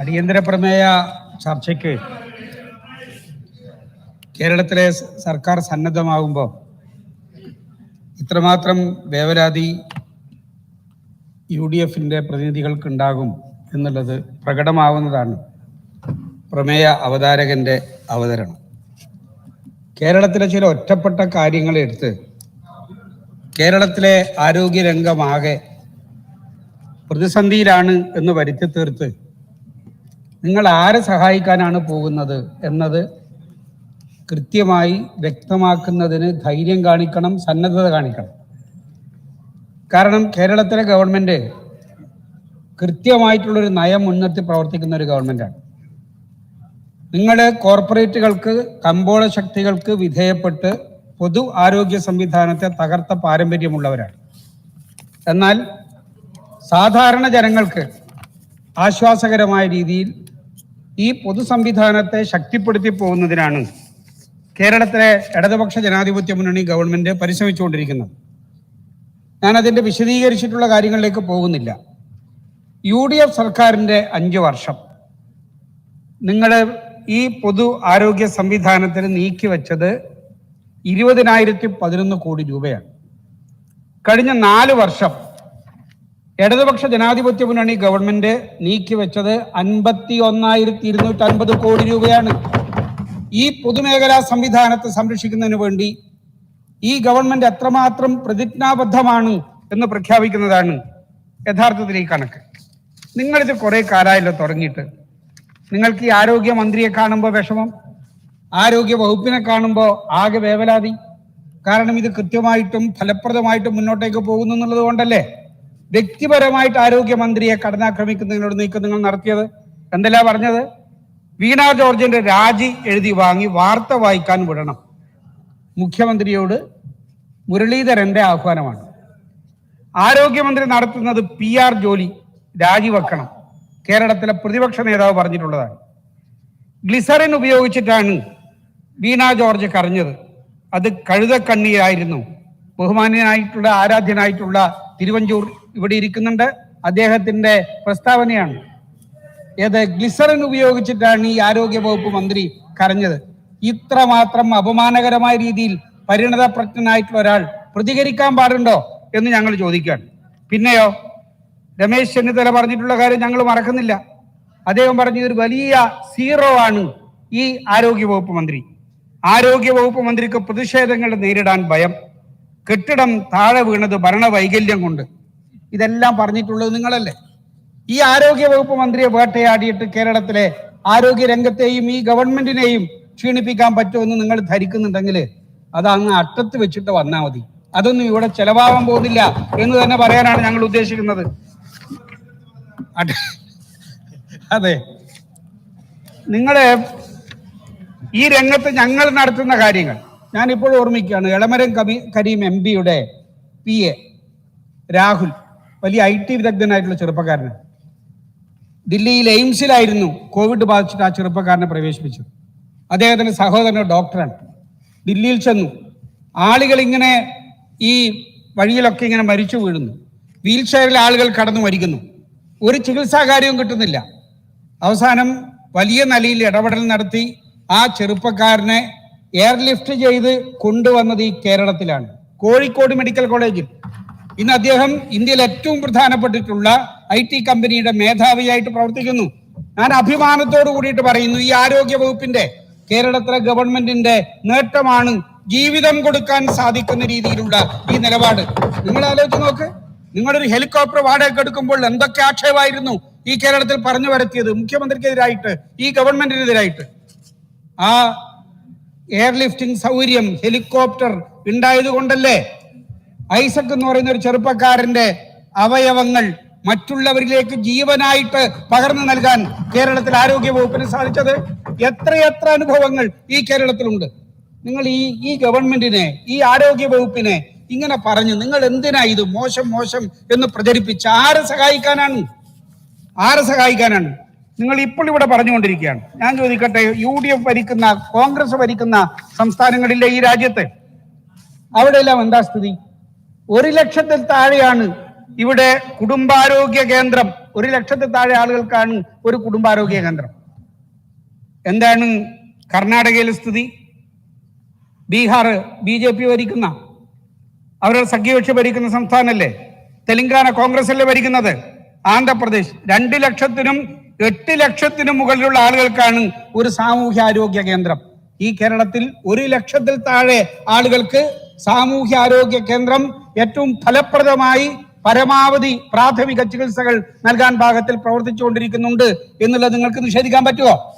അടിയന്തര പ്രമേയ ചർച്ചയ്ക്ക് കേരളത്തിലെ സർക്കാർ സന്നദ്ധമാകുമ്പോൾ ഇത്രമാത്രം വേവലാതി യു ഡി എഫിന്റെ പ്രതിനിധികൾക്കുണ്ടാകും എന്നുള്ളത് പ്രകടമാവുന്നതാണ് പ്രമേയ അവതാരകന്റെ അവതരണം. കേരളത്തിലെ ചില ഒറ്റപ്പെട്ട കാര്യങ്ങളെടുത്ത് കേരളത്തിലെ ആരോഗ്യരംഗമാകെ പ്രതിസന്ധിയിലാണ് എന്ന് വരുത്തി തീർത്ത് നിങ്ങൾ ആരെ സഹായിക്കാനാണ് പോകുന്നത് എന്നത് കൃത്യമായി വ്യക്തമാക്കുന്നതിന് ധൈര്യം കാണിക്കണം സന്നദ്ധത കാണിക്കണം. കാരണം കേരളത്തിലെ ഗവൺമെന്റ് കൃത്യമായിട്ടുള്ളൊരു നയം മുൻനിർത്തി പ്രവർത്തിക്കുന്ന ഒരു ഗവൺമെന്റാണ് നിങ്ങൾ കോർപ്പറേറ്റുകൾക്ക് കമ്പോള ശക്തികൾക്ക് വിധേയപ്പെട്ട് പൊതു ആരോഗ്യ സംവിധാനത്തെ തകർത്ത പാരമ്പര്യമുള്ളവരാണ്. എന്നാൽ സാധാരണ ജനങ്ങൾക്ക് ആശ്വാസകരമായ രീതിയിൽ ഈ പൊതു സംവിധാനത്തെ ശക്തിപ്പെടുത്തി പോകുന്നതിനാണ് കേരളത്തിലെ ഇടതുപക്ഷ ജനാധിപത്യ മുന്നണി ഗവൺമെന്റ് പരിശ്രമിച്ചുകൊണ്ടിരിക്കുന്നത്. ഞാൻ അതിന്റെ വിശദീകരിച്ചിട്ടുള്ള കാര്യങ്ങളിലേക്ക് പോകുന്നില്ല. യു ഡി എഫ് സർക്കാരിന്റെ അഞ്ച് വർഷം. നിങ്ങൾ ഈ പൊതു ആരോഗ്യ സംവിധാനത്തിന് നീക്കിവെച്ചത് ഇരുപതിനായിരത്തി പതിനൊന്ന് കോടി രൂപയാണ്. കഴിഞ്ഞ നാല് വർഷം ഇടതുപക്ഷ ജനാധിപത്യ മുന്നണി ഗവൺമെന്റ് നീക്കിവെച്ചത് അൻപത്തി ഒന്നായിരത്തി ഇരുന്നൂറ്റി അൻപത് കോടി രൂപയാണ്. ഈ പൊതുമേഖലാ സംവിധാനത്തെ സംരക്ഷിക്കുന്നതിന് വേണ്ടി ഈ ഗവൺമെന്റ് എത്രമാത്രം പ്രതിജ്ഞാബദ്ധമാണ് എന്ന് പ്രഖ്യാപിക്കുന്നതാണ് യഥാർത്ഥത്തിൽ ഈ കണക്ക്. നിങ്ങളിത് കുറെ കാലമായല്ലോ തുടങ്ങിയിട്ട്. നിങ്ങൾക്ക് ഈ ആരോഗ്യ മന്ത്രിയെ കാണുമ്പോൾ വിഷമം ആരോഗ്യ വകുപ്പിനെ കാണുമ്പോൾ ആകെ വേവലാതി. കാരണം ഇത് കൃത്യമായിട്ടും ഫലപ്രദമായിട്ടും മുന്നോട്ടേക്ക് പോകുന്നു എന്നുള്ളത് കൊണ്ടല്ലേ? വ്യക്തിപരമായിട്ട് ആരോഗ്യമന്ത്രിയെ കടന്നാക്രമിക്കുന്നതിനോട് നീക്കം നിങ്ങൾ നടത്തിയത്? എന്തെല്ലാം പറഞ്ഞത്? വീണ ജോർജിന്റെ രാജി എഴുതി വാങ്ങി വാർത്ത വായിക്കാൻ വിടണം. മുഖ്യമന്ത്രിയോട് മുരളീധരന്റെ ആഹ്വാനമാണ്. ആരോഗ്യമന്ത്രി നടത്തുന്നത് പി ആർ ജോലി രാജിവെക്കണം കേരളത്തിലെ പ്രതിപക്ഷ നേതാവ് പറഞ്ഞിട്ടുള്ളതാണ്. ഗ്ലിസറിൻ ഉപയോഗിച്ചിട്ടാണ് വീണ ജോർജ് കരഞ്ഞത്. അത് കഴുതക്കണ്ണീരായിരുന്നു ബഹുമാന്യനായിട്ടുള്ള ആരാധ്യനായിട്ടുള്ള തിരുവഞ്ചൂർ ഇവിടെ ഇരിക്കുന്നുണ്ട്. അദ്ദേഹത്തിന്റെ പ്രസ്താവനയാണ്. ഏത് ഗ്ലിസറിൻ ഉപയോഗിച്ചിട്ടാണ് ഈ ആരോഗ്യ വകുപ്പ് മന്ത്രി കരഞ്ഞത്? ഇത്രമാത്രം അപമാനകരമായ രീതിയിൽ പരിണതപ്രജ്ഞനായിട്ടുള്ള ഒരാൾ പ്രതികരിക്കാൻ പാടുണ്ടോ എന്ന് ഞങ്ങൾ ചോദിക്കുകയാണ്. പിന്നെയോ രമേശ് ചെന്നിത്തല പറഞ്ഞിട്ടുള്ള കാര്യം ഞങ്ങൾ മറക്കുന്നില്ല. അദ്ദേഹം പറഞ്ഞു ഇതൊരു വലിയ സീറോ ആണ് ഈ ആരോഗ്യ വകുപ്പ് മന്ത്രി. ആരോഗ്യ വകുപ്പ് മന്ത്രിക്ക് പ്രതിഷേധങ്ങൾ നേരിടാൻ ഭയം. കെട്ടിടം താഴെ വീണത് ഭരണവൈകല്യം കൊണ്ട്. ഇതെല്ലാം പറഞ്ഞിട്ടുള്ളത് നിങ്ങളല്ലേ? ഈ ആരോഗ്യ വകുപ്പ് മന്ത്രിയെ വേട്ടയാടിയിട്ട് കേരളത്തിലെ ആരോഗ്യ രംഗത്തെയും ഈ ഗവൺമെന്റിനെയും ക്ഷീണിപ്പിക്കാൻ പറ്റുമെന്ന് നിങ്ങൾ ധരിക്കുന്നുണ്ടെങ്കിൽ അത് അങ്ങ് അറ്റത്ത് വെച്ചിട്ട് വന്നാൽ മതി. അതൊന്നും ഇവിടെ ചെലവാകാൻ പോകുന്നില്ല എന്ന് തന്നെ പറയാനാണ് ഞങ്ങൾ ഉദ്ദേശിക്കുന്നത്. അതെ. നിങ്ങളെ ഈ രംഗത്ത് ഞങ്ങൾ നടത്തുന്ന കാര്യങ്ങൾ ഞാൻ ഇപ്പോൾ ഓർമ്മിക്കുകയാണ് എളമരം കമി കരീം എം പിയുടെ പി എ രാഹുൽ വലിയ ഐ ടി വിദഗ്ധനായിട്ടുള്ള ചെറുപ്പക്കാരനാണ്. ദില്ലിയിൽ എയിംസിലായിരുന്നു കോവിഡ് ബാധിച്ചിട്ട് ആ ചെറുപ്പക്കാരനെ പ്രവേശിപ്പിച്ചത്. അദ്ദേഹത്തിന്റെ സഹോദരൻ ഡോക്ടറാണ്. ദില്ലിയിൽ ചെന്നു. ആളുകൾ ഇങ്ങനെ ഈ വഴിയിലൊക്കെ ഇങ്ങനെ മരിച്ചു വീഴുന്നു. വീൽ ചെയറിൽ ആളുകൾ കടന്നു മരിക്കുന്നു. ഒരു ചികിത്സാ കാര്യവും കിട്ടുന്നില്ല. അവസാനം വലിയ നിലയിൽ ഇടപെടൽ നടത്തി ആ ചെറുപ്പക്കാരനെ എയർലിഫ്റ്റ് ചെയ്ത് കൊണ്ടുവന്നത് ഈ കേരളത്തിലാണ്. കോഴിക്കോട് മെഡിക്കൽ കോളേജിൽ. ഇന്ന് അദ്ദേഹം ഇന്ത്യയിൽ ഏറ്റവും പ്രധാനപ്പെട്ടിട്ടുള്ള ഐ ടി കമ്പനിയുടെ മേധാവിയായിട്ട് പ്രവർത്തിക്കുന്നു. ഞാൻ അഭിമാനത്തോടു കൂടിയിട്ട് പറയുന്നു ഈ ആരോഗ്യ വകുപ്പിന്റെ കേരളത്തിലെ ഗവൺമെന്റിന്റെ നേട്ടമാണ് ജീവിതം കൊടുക്കാൻ സാധിക്കുന്ന രീതിയിലുള്ള ഈ നിലപാട്. നിങ്ങൾ ആലോചിച്ച് നോക്ക് നിങ്ങളൊരു ഹെലികോപ്റ്റർ വാടക എടുക്കുമ്പോൾ എന്തൊക്കെ ആക്ഷേപമായിരുന്നു ഈ കേരളത്തിൽ പറഞ്ഞു വരത്തിയത് മുഖ്യമന്ത്രിക്കെതിരായിട്ട് ഈ ഗവൺമെന്റിനെതിരായിട്ട്. ആ എയർലിഫ്റ്റിംഗ് സൗകര്യം ഹെലികോപ്റ്റർ ഉണ്ടായത് കൊണ്ടല്ലേ ഐസക് എന്ന് പറയുന്ന ഒരു ചെറുപ്പക്കാരന്റെ അവയവങ്ങൾ മറ്റുള്ളവരിലേക്ക് ജീവനായിട്ട് പകർന്നു നൽകാൻ കേരളത്തിൽ ആരോഗ്യ വകുപ്പിന് സാധിച്ചത്? എത്രയെത്ര അനുഭവങ്ങൾ ഈ കേരളത്തിലുണ്ട്? നിങ്ങൾ ഈ ഈ ഗവൺമെന്റിനെ ഈ ആരോഗ്യ വകുപ്പിനെ ഇങ്ങനെ പറഞ്ഞു നിങ്ങൾ എന്തിനാ ഇത് മോശം മോശം എന്ന് പ്രചരിപ്പിച്ച് ആരെ സഹായിക്കാനാണ്? ആരെ സഹായിക്കാനാണ്? നിങ്ങൾ ഇപ്പോൾ ഇവിടെ പറഞ്ഞുകൊണ്ടിരിക്കുകയാണ്. ഞാൻ ചോദിക്കട്ടെ യു ഡി എഫ് ഭരിക്കുന്ന കോൺഗ്രസ് ഭരിക്കുന്ന സംസ്ഥാനങ്ങളിലെ ഈ രാജ്യത്തെ അവിടെയെല്ലാം എന്താ സ്ഥിതി? ഒരു ലക്ഷത്തിൽ താഴെയാണ് ഇവിടെ കുടുംബാരോഗ്യ കേന്ദ്രം. ഒരു ലക്ഷത്തിൽ താഴെ ആളുകൾക്കാണ് ഒരു കുടുംബാരോഗ്യ കേന്ദ്രം. എന്താണ് കർണാടകയിലെ സ്ഥിതി? ബീഹാർ ബി ജെ പി ഭരിക്കുന്ന അവരുടെ സഖ്യകക്ഷി ഭരിക്കുന്ന സംസ്ഥാനമല്ലേ തെലങ്കാന കോൺഗ്രസ് അല്ലേ ഭരിക്കുന്നത്? ആന്ധ്രാപ്രദേശ്. രണ്ട് ലക്ഷത്തിനും എട്ട് ലക്ഷത്തിന് മുകളിലുള്ള ആളുകൾക്കാണ് ഒരു സാമൂഹ്യ ആരോഗ്യ കേന്ദ്രം. ഈ കേരളത്തിൽ ഒരു ലക്ഷത്തിൽ താഴെ ആളുകൾക്ക് സാമൂഹ്യ ആരോഗ്യ കേന്ദ്രം ഏറ്റവും ഫലപ്രദമായി പരമാവധി പ്രാഥമിക ചികിത്സകൾ നൽകാൻ ഭാഗത്തിൽ പ്രവർത്തിച്ചുകൊണ്ടിരിക്കുന്നുണ്ട് എന്നുള്ളത് നിങ്ങൾക്ക് നിഷേധിക്കാൻ പറ്റുമോ?